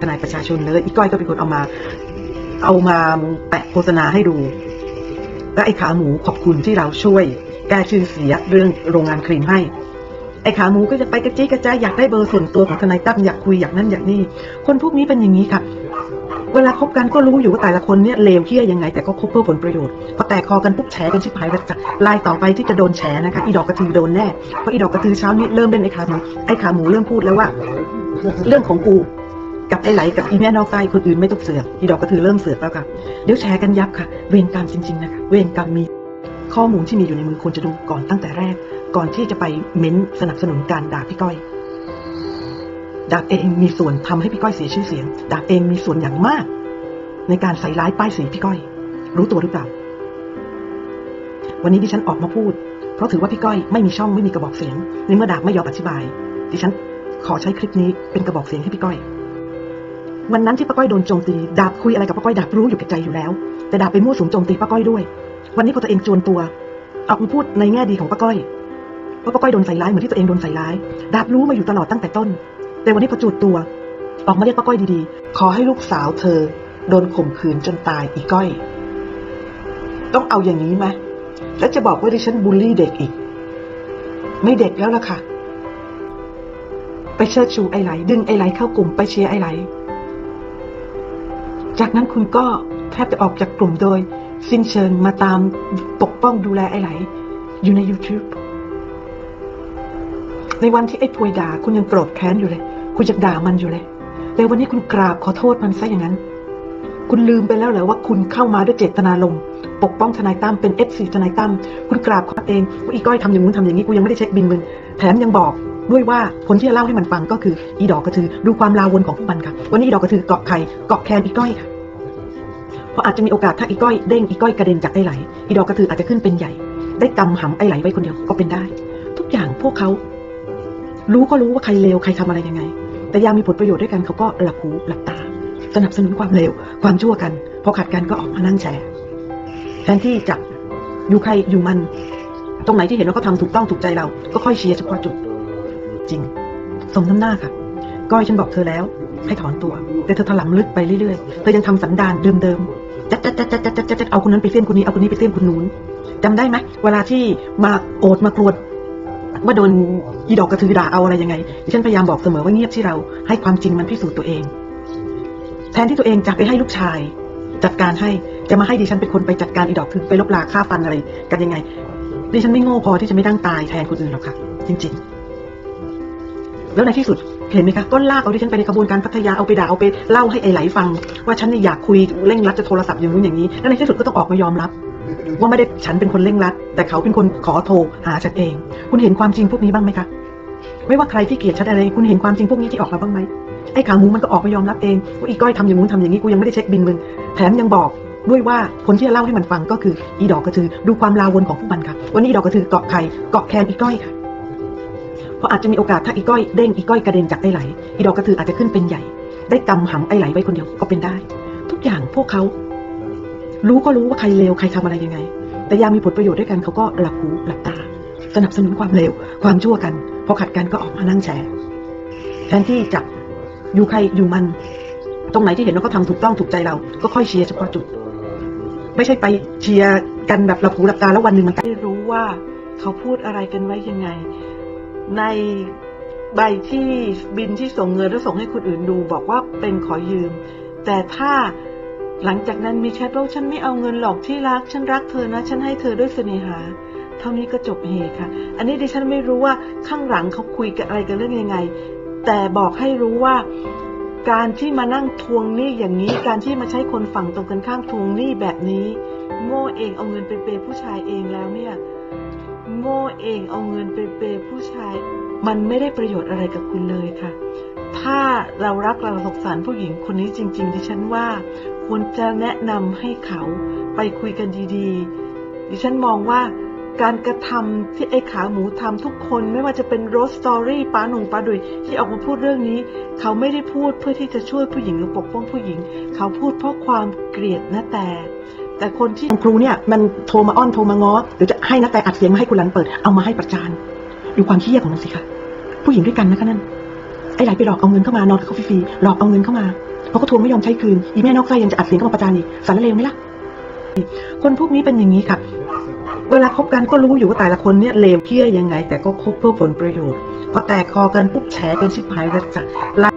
ทนายประชาชนเลยอีก้อยก็เป็นคนเอามา เอามาแปะโฆษณาให้ดูและไอ้ขาหมูขอบคุณที่เราช่วย แก้ชื่อเสียเรื่องโรงงานครีมให้ ไอ้ขาหมูก็จะไปกระจี้กระจายอยากได้เบอร์ส่วนตัวของทนายตั้มอยากคุยอยากนั่นอยากนี่คนพวกนี้เป็นอย่างนี้ค่ะเวลาคบกันก็รู้อยู่ว่าแต่ละคนเนี่ยเลวเที่ยยังไง แต่ก็คบเพื่อผลประโยชน์พอแตกคอกันปุ๊บแฉกันชิบหายแล้วจะลายต่อไปที่จะโดนแฉนะคะอีดอกกระทือโดนแน่เพราะอีดอกกระทือเช้านี้เริ่มเล่นไอ้ขาหมูไอ้ขาหมูเริ่มพูดแล้วว่า เรื่องของกู กับไอ้ไหลกับอีแม่นอกใต้คนอื่นไม่ต้องเสือกอีดอกกระทือเริ่มเสือกแล้วค่ะเดี๋ยวแชร์กันยับค่ะ เวรกรรมจริงๆนะคะเวรกรรมมีข้อมูลที่มีอยู่ในมือควรจะดูก่อนตั้งแต่แรก ก่อนที่จะไปเม้นสนับสนุนการด่าพี่ก้อยดาบเองมีส่วนทำให้พี่ก้อยเสียชื่อเสียง ดาบเองมีส่วนอย่างมาก ในการใส่ร้ายป้ายสีพี่ก้อย รู้ตัวหรือเปล่า วันนี้ดิฉันออกมาพูด เพราะถือว่าพี่ก้อยไม่มีช่องไม่มีกระบอกเสียง ในเมื่อดาบไม่ยอมอธิบาย ดิฉันขอใช้คลิปนี้เป็นกระบอกเสียงให้พี่ก้อย วันนั้นที่ป้าก้อยโดนโจมตีดาบคุยอะไรกับป้าก้อยดาบรู้อยู่แก่ใจอยู่แล้ว แต่ดาบไปมั่วสุมโจมตีป้าก้อยด้วย วันนี้พอตัวเองจวนตัวออกมาพูดในแง่ดีของป้าก้อยว่าป้าก้อยโดนใส่ร้ายเหมือนที่ตัวเองโดนใส่ร้าย ดาบรู้มาอยู่ตลอดตั้งแต่ต้น แต่วันนี้พอจูดตัว ออกมาเรียกป้าก้อยดีๆ ขอให้ลูกสาวเธอ โดนข่มขืนจนตายอีกก้อย ต้องเอาอย่างนี้ไหมแล้วจะบอกว่าดิฉันบูลลี่เด็กอีก ไม่เด็กแล้วล่ะค่ะ ไปเชิดชูไอไหลดึงไอไหลเข้ากลุ่มไปเชียร์ไอไหล จากนั้นคุณก็แทบจะออกจากกลุ่มโดย สิ้นเชิงมาตามปกป้องดูแลไอ้ไหล อยู่ใน YouTube ในวันที่ไอ้พวยด่าคุณยังโกรธแค้นอยู่เลย คุณยังด่ามันอยู่เลย แต่วันนี้คุณกราบขอโทษมันซะอย่างนั้น คุณลืมไปแล้วเหรอว่าคุณเข้ามาด้วยเจตนาลมปกป้องทนายตั้มเป็นเอฟซีทนายตั้มคุณกราบขอเองว่าอีก้อยทำอย่างนู้นทำอย่างนี้กูยังไม่ได้เช็คบินมึงแถมยังบอก ด้วยว่าคนที่จะเล่าให้มันฟังก็คืออีดอกกระทือดูความลาวนของพวกมันค่ะวันนี้อีดอกกระทือเกาะใครเกาะแคนอีก้อยค่ะเพราะอาจจะมีโอกาสถ้าอีก้อยเด้งอีก้อยกระเด็นจากไอ้ไหลอีดอกกระทืออาจจะขึ้นเป็นใหญ่ ได้กำหำไอ้ไหลไว้คนเดียวก็เป็นได้ ทุกอย่างพวกเขารู้ก็รู้ว่าใครเลวใครทำอะไรยังไง แต่ยามมีผลประโยชน์ด้วยกันเขาก็หลับหูหลับตา สนับสนุนความเลวความชั่วกัน พอขัดกันก็ออกมานั่งแชร์แทนที่จะอยู่ใครอยู่มัน ตรงไหนที่เห็นว่าเขาทำถูกต้องถูกใจเรา ก็ค่อยเชียร์เฉพาะจุด จริง สมน้ำหน้าค่ะ ก้อยฉันบอกเธอแล้ว ให้ถอนตัว แต่เธอถลำลึกไปเรื่อยๆ เธอยังทำสันดานเดิมๆจัดจัดจัดจัดจัดจัดจัดเอาคนนั้นไปเสี้ยมคนนี้เอาคนนี้ไปเสี้ยมคนนู้นจำได้ไหมเวลาที่มาโอดมากรวดว่าโดนอีดอกกระทือด่าเอาอะไรยังไงฉันพยายามบอกเสมอว่าเงียบที่เราให้ความจริงมันพิสูจน์ตัวเอง แทนที่ตัวเองจะไปให้ลูกชาย จัดการให้จะมาให้ดิฉันเป็นคนไปจัดการอีดอกคือไปลบลาฆ่าฟันอะไร กันยังไงดิฉันไม่โง่พอที่จะไม่ตั้งตายแทนคนอื่นหรอกค่ะ จริง ๆ แล้วในที่สุดเห็นไหมคะก็ลากเอาดิฉันไปในกระบวนการพัทยาเอาไปด่าเอาไปเล่าให้ไอ้ไหลฟัง ว่าฉันเนี่ยอยากคุยเร่งรัดจะโทรศัพท์อย่างนู้นอย่างนี้ แล้วในที่สุดก็ต้องออกมายอมรับ ว่าไม่ได้ฉันเป็นคนเร่งรัด แต่เขาเป็นคนขอโทรหาฉันเอง คุณเห็นความจริงพวกนี้บ้างไหมคะไม่ว่าใครที่เกลียดฉันอะไร คุณเห็นความจริงพวกนี้ที่ออกมาบ้างไหมไอ้ขาหมูมันก็ออกมายอมรับเองว่าอีก้อยทำอย่างนู้นทำอย่างนี้กูยังไม่ได้เช็คบินมึงแถมยังบอกด้วยว่าคนที่จะเล่าให้มันฟังก็คืออีดอกกระทือดูความลาวนของพวกมันค่ะวันนี้ดอกกระทือเกาะใครเกาะแคนอีก้อยค่ะ เพราะอาจจะมีโอกาสถ้าอีก้อยเด้งอีก้อยกระเด็นจากไอ้ไหลอีดอกกระทืออาจจะขึ้นเป็นใหญ่ ได้กำหำไอ้ไหลไว้คนเดียวก็เป็นได้ ทุกอย่างพวกเขารู้ก็รู้ว่าใครเลวใครทำอะไรยังไง แต่ยามมีผลประโยชน์ด้วยกันเขาก็หลับหูหลับตา สนับสนุนความเลวความชั่วกัน พอขัดกันก็ออกมานั่งแชร์แทนที่จะอยู่ใครอยู่มัน ตรงไหนที่เห็นว่าเขาทำถูกต้องถูกใจเรา ก็ค่อยเชียร์เฉพาะจุด ไม่ใช่ไปเชียร์กันแบบหลับหูหลับตาแล้ววันหนึ่งมันไม่รู้ว่าเขาพูดอะไรกันไว้ยังไง ในใบที่บินที่ส่งเงินแล้วส่งให้คนอื่นดู บอกว่าเป็นขอยืม แต่ถ้าหลังจากนั้นมีแชทว่าฉันไม่เอาเงินหรอกที่รัก ฉันรักเธอนะ ฉันให้เธอด้วยเสน่หา เท่านี้ก็จบเหตุค่ะ อันนี้ดิฉันไม่รู้ว่าข้างหลังเขาคุยกันอะไรกันเรื่องยังไง แต่บอกให้รู้ว่าการที่มานั่งทวงหนี้อย่างนี้ การที่มาใช้คนฝั่งตรงกันข้ามทวงหนี้แบบนี้ โง่เองเอาเงินไปเปย์ผู้ชายเองแล้วเนี่ย โง่เองเอาเงินไปเปย์ผู้ชาย มันไม่ได้ประโยชน์อะไรกับคุณเลยค่ะ ถ้าเรารักเราสงสารผู้หญิงคนนี้จริง ๆ ดิฉันว่าควรจะแนะนำให้เขาไปคุยกันดีๆ ดิฉันมองว่าการกระทำที่ไอ้ขาหมูทำทุกคนไม่ว่าจะเป็นโรสสตอรี่ป้าหนุ่งป้าดุยที่ออกมาพูดเรื่องนี้ เขาไม่ได้พูดเพื่อที่จะช่วยผู้หญิงหรือปกป้องผู้หญิง เขาพูดเพราะความเกลียดนะแต่ แต่คนที่ครูเนี่ยมันโทรมาอ้อนโทรมาง้อเดี๋ยวจะให้นะแต่อัดเสียงมาให้คุณหลันเปิด เอามาให้ประจานดูความเฮี้ยของมันสิคะผู้หญิงด้วยกันนะคะนั่นไอ้หลายไปหลอกเอาเงินเข้ามานอนกับเขาฟรีๆหลอกเอาเงินเข้ามาพอเขาทวงไม่ยอมใช้คืนอีแม่นอกใจยังจะอัดเสียงเข้ามาประจานอีกสารเลวไหมล่ะคนพวกนี้เป็นอย่างนี้ค่ะ เวลาคบกันก็รู้อยู่ว่าแต่ละคนเนี่ยเลวเพี้ยยังไง แต่ก็คบเพื่อผลประโยชน์พอแตกคอกันปุ๊บแฉกันชิบหายแล้วจ้ะ